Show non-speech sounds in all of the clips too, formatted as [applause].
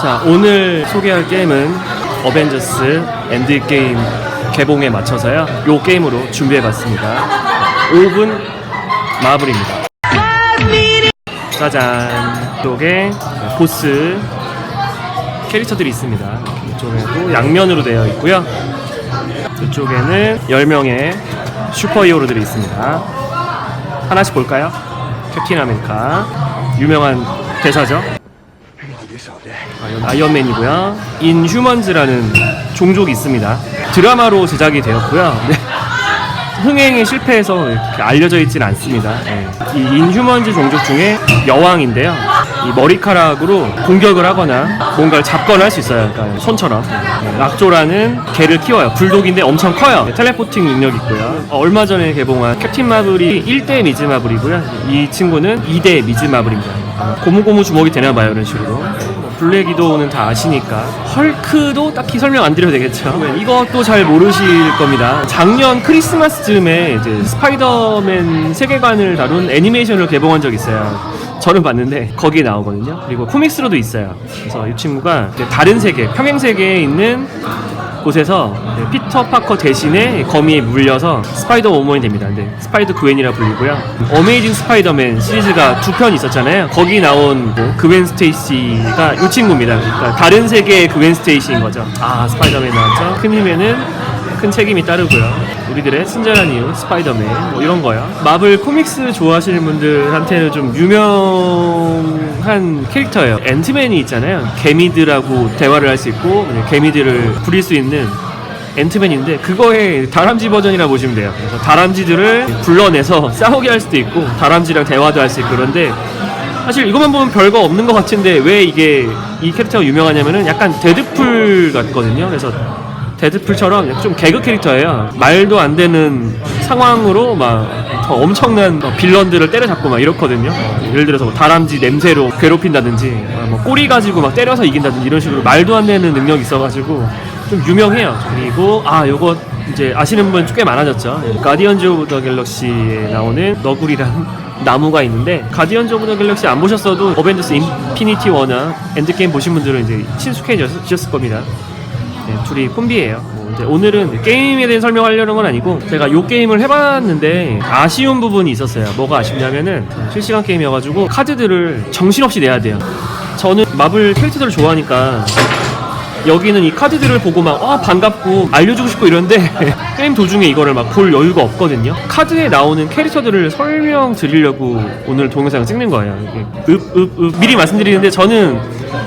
자, 오늘 소개할 게임은 어벤져스 엔드 게임 개봉에 맞춰서요. 요 게임으로 준비해봤습니다. 5분 마블입니다. 짜잔. 이쪽에 보스 캐릭터들이 있습니다. 이쪽에도 양면으로 되어 있고요. 이쪽에는 10명의 슈퍼 히어로들이 있습니다. 하나씩 볼까요? 캡틴 아메리카. 유명한 대사죠. 아, 아이언맨이고요. 인휴먼즈라는 종족이 있습니다. 드라마로 제작이 되었고요. 네. 흥행에 실패해서 이렇게 알려져 있지는 않습니다. 네. 이 인휴먼즈 종족 중에 여왕인데요. 이 머리카락으로 공격을 하거나 뭔가를 잡거나 할 수 있어요. 그러니까 손처럼. 네. 락조라는 개를 키워요. 불독인데 엄청 커요. 네, 텔레포팅 능력 있고요. 어, 얼마 전에 개봉한 캡틴 마블이 1대 미즈 마블이고요. 이 친구는 2대 미즈 마블입니다. 아, 고무고무 주먹이 되나 봐요. 이런 식으로. 뭐 블랙 위도우는 다 아시니까. 헐크도 딱히 설명 안 드려도 되겠죠? 네, 이것도 잘 모르실 겁니다. 작년 크리스마스쯤에 이제 스파이더맨 세계관을 다룬 애니메이션을 개봉한 적이 있어요. 저는 봤는데 거기에 나오거든요. 그리고 코믹스로도 있어요. 그래서 이 친구가 다른 세계 평행 세계에 있는 곳에서 피터 파커 대신에 거미에 물려서 스파이더 오먼이 됩니다. 근데 스파이더 그웬이라 불리고요. 어메이징 스파이더맨 시리즈가 두 편 있었잖아요. 거기 나온 뭐 그웬 스테이시가 이 친구입니다. 그러니까 다른 세계의 그웬 스테이시인 거죠. 아 스파이더맨 나왔죠. 큰 힘에는 큰 책임이 따르고요. 우리들의 친절한 이유 스파이더맨 뭐 이런 거요. 마블 코믹스 좋아하시는 분들한테는 좀 유명한 캐릭터예요. 앤트맨이 있잖아요. 개미들하고 대화를 할 수 있고 개미들을 부릴 수 있는 앤트맨인데 그거의 다람쥐 버전이라 보시면 돼요. 그래서 다람쥐들을 불러내서 [laughs] 싸우게 할 수도 있고 다람쥐랑 대화도 할 수 있고 그런데 사실 이것만 보면 별거 없는 것 같은데 왜 이게 이 캐릭터가 유명하냐면은 약간 데드풀 같거든요. 그래서 데드풀처럼 좀 개그 캐릭터예요. 말도 안 되는 상황으로 막 엄청난 막 빌런들을 때려잡고 막 이렇거든요. 예를 들어서 뭐 다람쥐 냄새로 괴롭힌다든지 아, 뭐 꼬리 가지고 막 때려서 이긴다든지 이런 식으로 말도 안 되는 능력이 있어가지고 좀 유명해요. 그리고 아 요거 이제 아시는 분 꽤 많아졌죠. 가디언즈 오브 더 갤럭시에 나오는 너구리란 [laughs] 나무가 있는데 가디언즈 오브 더 갤럭시 안 보셨어도 어벤져스 인피니티 워나 엔드게임 보신 분들은 이제 친숙해지셨을 겁니다. 네, 둘이 콤비예요. 뭐 오늘은 게임에 대해 설명하려는 건 아니고 제가 이 게임을 해봤는데 아쉬운 부분이 있었어요. 뭐가 아쉽냐면은 실시간 게임이어가지고 카드들을 정신없이 내야 돼요. 저는 마블 캐릭터들을 좋아하니까 여기는 이 카드들을 보고 막 아, 반갑고 알려주고 싶고 이런데 [laughs] 게임 도중에 이거를 막 볼 여유가 없거든요. 카드에 나오는 캐릭터들을 설명 드리려고 오늘 동영상을 찍는 거예요. 읍, 읍, 읍. 미리 말씀드리는데 저는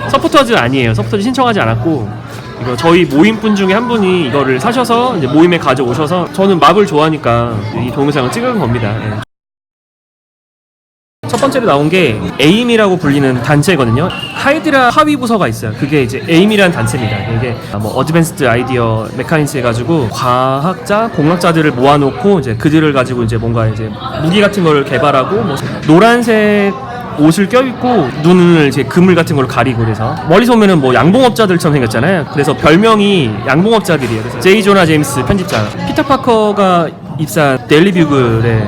서포터즈 아니에요. 서포터즈 신청하지 않았고 이거 저희 모임분 중에 한 분이 이거를 사셔서 이제 모임에 가져오셔서 저는 마블 좋아하니까 이 동영상을 찍은 겁니다. 예. 첫 번째로 나온 게 에임이라고 불리는 단체거든요. 하이드라 하위 부서가 있어요. 그게 이제 에임이라는 단체입니다. 이게 뭐 어드밴스드 아이디어 메카니스 해가지고 과학자, 공학자들을 모아놓고 이제 그들을 가지고 이제 뭔가 이제 무기 같은 걸 개발하고 뭐 노란색 옷을 껴입고 눈을 이제 그물 같은 걸로 가리고 그래서 멀리서 보면은 뭐 양봉업자들처럼 생겼잖아요. 그래서 별명이 양봉업자들이에요. 그래서 제이 조나 제임스 편집자, 피터 파커가 입사한 데일리 뷰글의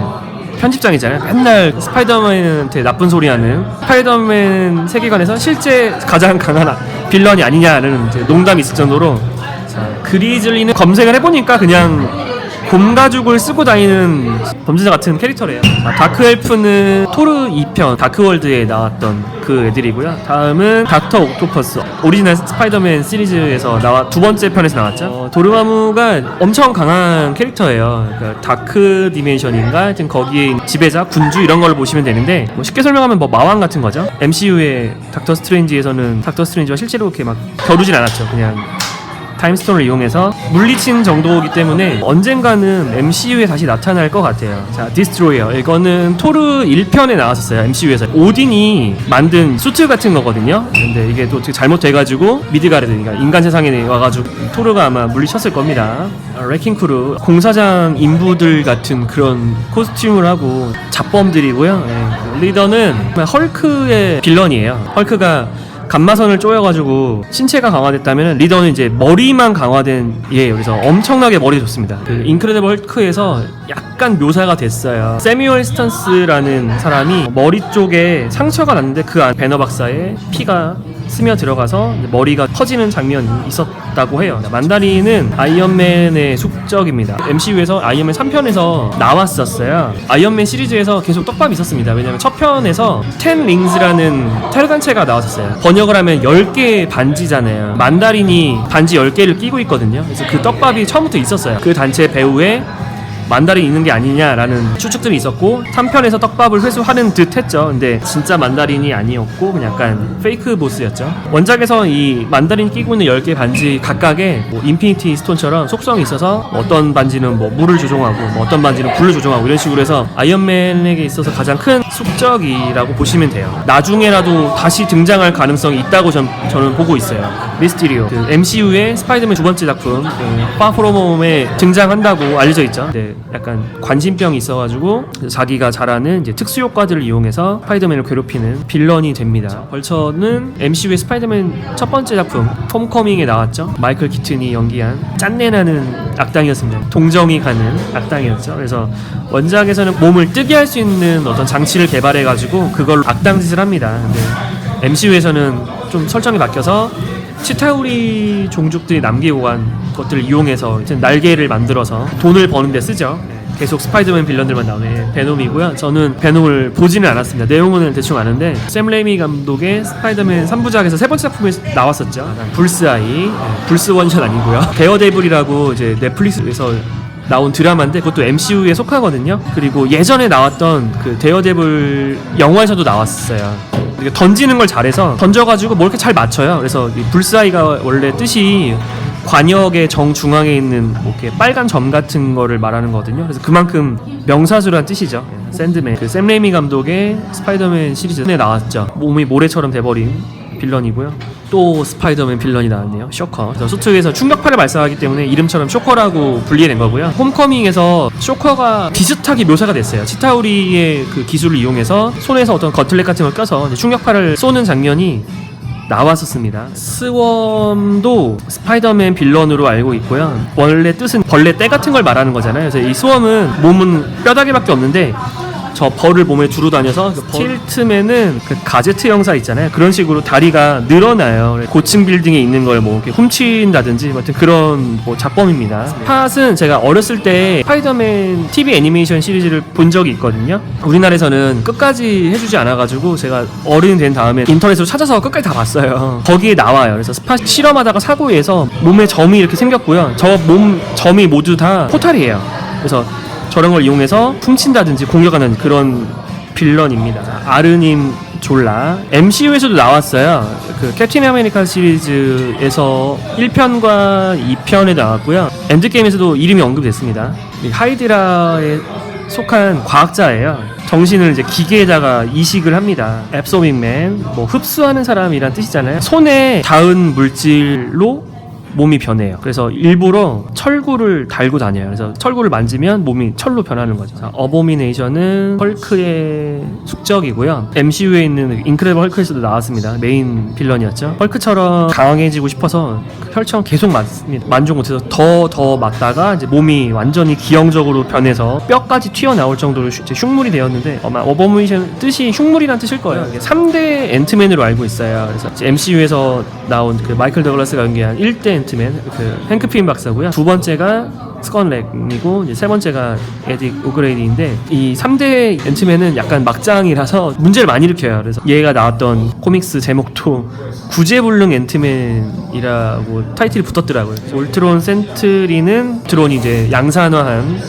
편집장이잖아요. 맨날 스파이더맨한테 나쁜 소리 하는 스파이더맨 세계관에서 실제 가장 강한 빌런이 아니냐는 농담이 있을 정도로 자, 그리즐리는 검색을 해보니까 그냥 곰 가죽을 쓰고 다니는 범죄자 같은 캐릭터래요. 자, 다크 엘프는 토르 2편 다크월드에 나왔던 그 애들이고요. 다음은 닥터 옥토퍼스 오리지널 스파이더맨 시리즈에서 나와 두 번째 편에서 나왔죠. 어, 도르마무가 엄청 강한 캐릭터예요. 그러니까 다크 디멘션인가 하여튼 거기에 지배자, 군주 이런 걸 보시면 되는데 뭐 쉽게 설명하면 뭐 마왕 같은 거죠. MCU의 닥터 스트레인지에서는 닥터 스트레인지와 실제로 이렇게 막 겨루진 않았죠. 그냥 타임스톤을 이용해서 물리친 정도이기 때문에 언젠가는 MCU에 다시 나타날 것 같아요. 자, 디스트로이어. 이거는 토르 1편에 나왔었어요. MCU에서. 오딘이 만든 수트 같은 거거든요. 근데 이게 또 어떻게 잘못돼가지고 미드가르드니까 인간 세상에 와가지고 토르가 아마 물리쳤을 겁니다. 아, 레킹 크루. 공사장 인부들 같은 그런 코스튬을 하고 잡범들이고요. 예. 리더는 헐크의 빌런이에요. 헐크가 감마선을 쪼여가지고 신체가 강화됐다면 리더는 이제 머리만 강화된 예 그래서 엄청나게 머리 좋습니다. 그 인크레디블 헐크에서 약간 묘사가 됐어요. 세뮤얼 스턴스라는 사람이 머리 쪽에 상처가 났는데 그 안 배너 박사의 피가 스며 들어가서 머리가 터지는 장면이 있었다고 해요. 만다린은 아이언맨의 숙적입니다. MCU에서 아이언맨 3편에서 나왔었어요. 아이언맨 시리즈에서 계속 떡밥이 있었습니다. 왜냐면 첫 편에서 텐 링즈라는 테러 단체가 나왔었어요. 번역을 하면 10개 반지잖아요. 만다린이 반지 10개를 끼고 있거든요. 그래서 그 떡밥이 처음부터 있었어요. 그 단체 배우에 만다린 있는 게 아니냐라는 추측들이 있었고 3편에서 떡밥을 회수하는 듯 했죠. 근데 진짜 만다린이 아니었고 그냥 약간 페이크 보스였죠. 원작에서 이 만다린 끼고 있는 10개 반지 각각에 뭐 인피니티 스톤처럼 속성이 있어서 어떤 반지는 뭐 물을 조종하고 뭐 어떤 반지는 불을 조종하고 이런 식으로 해서 아이언맨에게 있어서 가장 큰 숙적이라고 보시면 돼요. 나중에라도 다시 등장할 가능성이 있다고 전, 저는 보고 있어요 미스티리오 그 MCU의 스파이더맨 두 번째 작품 그 파프로몸에 등장한다고 알려져 있죠 네, 약간 관심병이 있어가지고 자기가 잘하는 이제 특수 효과들을 이용해서 스파이더맨을 괴롭히는 빌런이 됩니다. 벌처는 MCU의 스파이더맨 첫 번째 작품 홈커밍에 나왔죠. 마이클 키튼이 연기한 짠내나는 악당이었습니다. 동정이 가는 악당이었죠. 그래서 원작에서는 몸을 뜨게 할 수 있는 어떤 장치를 개발해가지고 그걸로 악당 짓을 합니다. 근데 MCU에서는 좀 설정이 바뀌어서 치타우리 종족들이 남기고 간 것들을 이용해서 이제 날개를 만들어서 돈을 버는데 쓰죠. 네, 계속 스파이더맨 빌런들만 나오네. 베놈이고요. 저는 베놈을 보지는 않았습니다. 내용은 대충 아는데 샘 레이미 감독의 스파이더맨 3부작에서 세 번째 작품에 나왔었죠. 불스아이, 네, 불스 원샷 아니고요. 데어데블이라고 이제 넷플릭스에서 나온 드라마인데 그것도 MCU에 속하거든요. 그리고 예전에 나왔던 그 데어데블 영화에서도 나왔어요. 던지는 걸 잘해서 던져가지고 뭘 이렇게 잘 맞춰요. 그래서 이 불사이가 원래 뜻이 관역의 정중앙에 있는 뭐 이렇게 빨간 점 같은 거를 말하는 거거든요. 그래서 그만큼 명사수란 뜻이죠. 샌드맨. 그 샘 레이미 감독의 스파이더맨 시리즈에 나왔죠. 몸이 모래처럼 돼버린 빌런이고요. 또 스파이더맨 빌런이 나왔네요. 쇼커. 그래서 수트에서 충격파를 발사하기 때문에 이름처럼 쇼커라고 불리는 거고요. 홈커밍에서 쇼커가 비슷하게 묘사가 됐어요. 치타우리의 그 기술을 이용해서 손에서 어떤 거틀렛 같은 걸 껴서 충격파를 쏘는 장면이 나왔었습니다. 스웜도 스파이더맨 빌런으로 알고 있고요. 원래 뜻은 벌레 떼 같은 걸 말하는 거잖아요. 그래서 이 스웜은 몸은 뼈다귀밖에 없는데 저 벌을 몸에 두루 다녀서 그 틸트맨은 그 가제트 형사 있잖아요. 그런 식으로 다리가 늘어나요. 고층 빌딩에 있는 걸 뭐 훔친다든지 뭐 하여튼 그런 뭐 작범입니다. 팟은 제가 어렸을 때 스파이더맨 TV 애니메이션 시리즈를 본 적이 있거든요. 우리나라에서는 끝까지 해주지 않아가지고 제가 어른이 된 다음에 인터넷으로 찾아서 끝까지 다 봤어요. 거기에 나와요. 그래서 스파 실험하다가 사고에서 몸에 점이 이렇게 생겼고요. 저 몸 점이 모두 다 포탈이에요. 그래서 저런 걸 이용해서 훔친다든지 공격하는 그런 빌런입니다. 아르님 졸라 MCU에서도 나왔어요. 그 캡틴 아메리카 시리즈에서 1편과 2편에 나왔고요. 엔드게임에서도 이름이 언급됐습니다. 이 하이드라에 속한 과학자예요. 정신을 이제 기계에다가 이식을 합니다. 앱소밍맨, 뭐 흡수하는 사람이란 뜻이잖아요. 손에 닿은 물질로 몸이 변해요. 그래서 일부러 철구를 달고 다녀요. 그래서 철구를 만지면 몸이 철로 변하는 거죠. 자, 어보미네이션은 헐크의 숙적이고요. MCU에 있는 인크레블 헐크에서도 나왔습니다. 메인 빌런이었죠. 헐크처럼 강해지고 싶어서 그 혈청 계속 맞습니다. 만족 못해서 더 더 맞다가 이제 몸이 완전히 기형적으로 변해서 뼈까지 튀어나올 정도로 슈- 흉물이 되었는데 아마 어보미네이션 뜻이 흉물이란 뜻일 거예요. 이게 3대 앤트맨으로 알고 있어요. 그래서 MCU에서 나온 그 마이클 더글라스가 연기한 1대 앤트맨 그 행크 핀 박사고요. 두 번째가 스컨 렉이고 이제 세 번째가 에딕 오그레이디인데 이 3대 앤트맨은 약간 막장이라서 문제를 많이 일으켜요. 그래서 얘가 나왔던 코믹스 제목도 구제불능 앤트맨이라고 타이틀이 붙었더라고요. 울트론 센트리는 드론이 이제 양산화한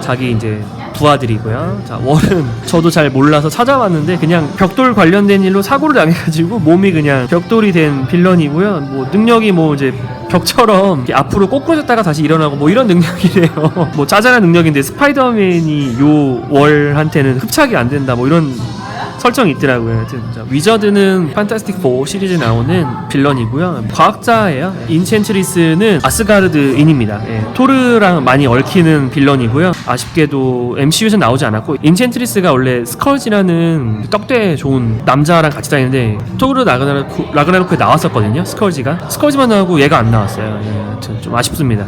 자기 이제 부하들이고요. 자, 월은 저도 잘 몰라서 찾아봤는데 그냥 벽돌 관련된 일로 사고를 당해가지고 몸이 그냥 벽돌이 된 빌런이고요. 뭐 능력이 뭐 이제 벽처럼 앞으로 꼬꾸라졌다가 다시 일어나고 뭐 이런 능력이래요. [laughs] 뭐 짜잘한 능력인데 스파이더맨이 요 월한테는 흡착이 안 된다 뭐 이런 설정이 있더라고요. 하여튼 자, 위저드는 판타스틱 4 시리즈에 나오는 빌런이고요. 과학자예요. 인첸트리스는 아스가르드인입니다. 예, 토르랑 많이 얽히는 빌런이고요. 아쉽게도 MCU에서 나오지 않았고 인첸트리스가 원래 스컬지라는 떡대 좋은 남자랑 같이 다니는데 토르 라그나로크, 라그나로크에 나왔었거든요. 스컬지가 스컬지만 나오고 얘가 안 나왔어요. 예, 하여튼 좀 아쉽습니다.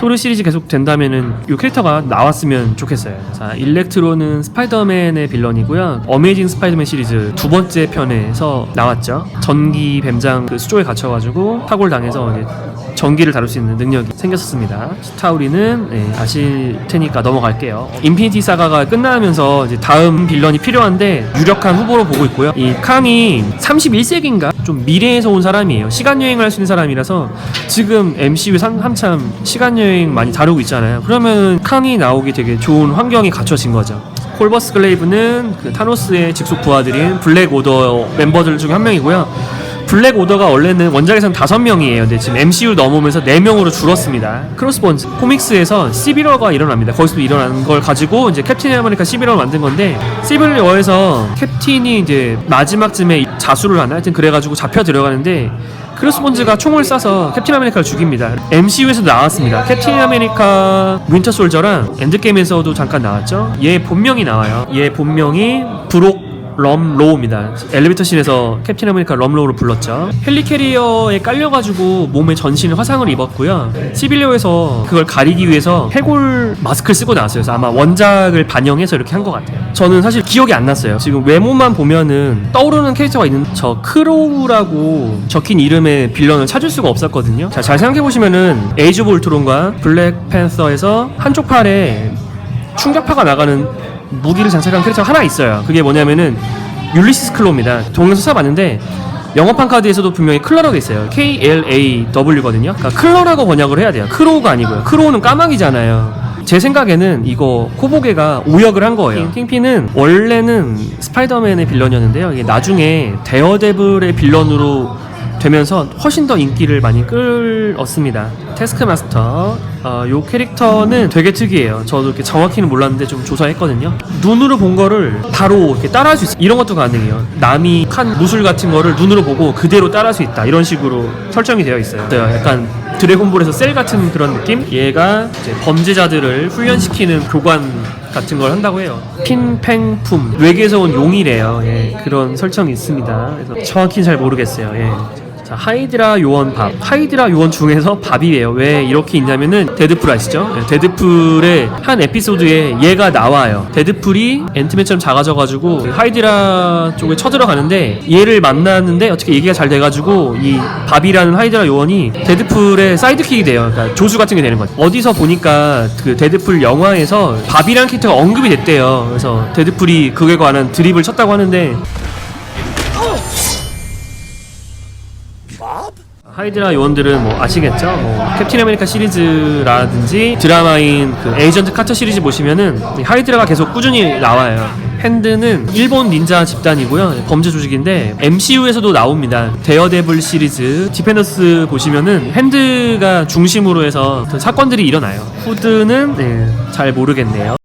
토르 시리즈 계속 된다면은 이 캐릭터가 나왔으면 좋겠어요. 자, 일렉트로는 스파이더맨의 빌런이고요. 어메이징 스파이 스파이더맨 시리즈 두 번째 편에서 나왔죠. 전기 뱀장 그 수조에 갇혀가지고 사고를 당해서 이제 전기를 다룰 수 있는 능력이 생겼었습니다. 스타우리는 네, 아실 테니까 넘어갈게요. 인피니티 사가가 끝나면서 이제 다음 빌런이 필요한데 유력한 후보로 보고 있고요. 이 칸이 31세기인가 좀 미래에서 온 사람이에요. 시간 여행을 할 수 있는 사람이라서 지금 MCU 상 한참 시간 여행 많이 다루고 있잖아요. 그러면 칸이 나오기 되게 좋은 환경이 갖춰진 거죠. 콜버스 글레이브는 그 타노스의 직속 부하들인 블랙 오더 멤버들 중에 한 명이고요. 블랙 오더가 원래는 원작에서는 다섯 명이에요. 근데 지금 MCU 넘어오면서 네 명으로 줄었습니다. 크로스본즈 코믹스에서 11화가 일어납니다. 거기서 일어난 걸 가지고 이제 캡틴 아메리카 11화를 만든 건데 시빌 워에서 캡틴이 이제 마지막쯤에 자수를 하나 하여튼 그래가지고 잡혀 들어가는데 크로스본즈가 총을 쏴서 캡틴 아메리카를 죽입니다. MCU에서 나왔습니다. 캡틴 아메리카 윈터 솔저랑 엔드게임에서도 잠깐 나왔죠. 얘 본명이 나와요. 얘 본명이 브록 럼로우입니다. 엘리베이터씬에서 캡틴 아메리카 럼로우를 불렀죠. 헬리캐리어에 깔려가지고 몸에 전신 화상을 입었고요. 시빌리오에서 그걸 가리기 위해서 해골 마스크를 쓰고 나왔어요. 그래서 아마 원작을 반영해서 이렇게 한 것 같아요. 저는 사실 기억이 안 났어요. 지금 외모만 보면은 떠오르는 캐릭터가 있는 저 크로우라고 적힌 이름의 빌런을 찾을 수가 없었거든요. 자, 잘 생각해보시면은 에이즈 오브 울트론과 블랙 팬서에서 한쪽 팔에 충격파가 나가는 무기를 장착한 캐릭터가 하나 있어요. 그게 뭐냐면은 율리시스 클로입니다. 동영상 찾아봤는데 영어판 카드에서도 분명히 클러라고 있어요. K L A W거든요. 그러니까 클러라고 번역을 해야 돼요. 크로우가 아니고요. 크로우는 까마귀잖아요. 제 생각에는 이거 코보게가 오역을 한 거예요. 킹피는 원래는 스파이더맨의 빌런이었는데요. 이게 나중에 데어데블의 빌런으로 되면서 훨씬 더 인기를 많이 끌었습니다. 테스크마스터. 어, 요 캐릭터는 되게 특이해요. 저도 이렇게 정확히는 몰랐는데 좀 조사했거든요. 눈으로 본 거를 바로 이렇게 따라할 수 있어요. 이런 것도 가능해요. 남이 한 무술 같은 거를 눈으로 보고 그대로 따라할 수 있다. 이런 식으로 설정이 되어 있어요. 네, 약간 드래곤볼에서 셀 같은 그런 느낌? 얘가 이제 범죄자들을 훈련시키는 교관 같은 걸 한다고 해요. 핀팽품 외계에서 온 용이래요. 예, 그런 설정이 있습니다. 그래서 정확히는 잘 모르겠어요. 예. 자, 하이드라 요원 밥. 하이드라 요원 중에서 밥이에요. 왜 이렇게 있냐면은 데드풀 아시죠? 네, 데드풀의 한 에피소드에 얘가 나와요. 데드풀이 앤트맨처럼 작아져가지고 하이드라 쪽에 쳐들어가는데 얘를 만났는데 어떻게 얘기가 잘 돼가지고 이 밥이라는 하이드라 요원이 데드풀의 사이드킥이 돼요. 그러니까 조수 같은 게 되는 거죠. 어디서 보니까 그 데드풀 영화에서 밥이라는 캐릭터가 언급이 됐대요. 그래서 데드풀이 그에 관한 드립을 쳤다고 하는데 하이드라 요원들은 뭐 아시겠죠? 뭐 캡틴 아메리카 시리즈라든지 드라마인 그 에이전트 카터 시리즈 보시면은 이 하이드라가 계속 꾸준히 나와요. 핸드는 일본 닌자 집단이고요. 범죄 조직인데 MCU에서도 나옵니다. 데어데블 시리즈 디펜더스 보시면은 핸드가 중심으로 해서 사건들이 일어나요. 후드는 네, 잘 모르겠네요.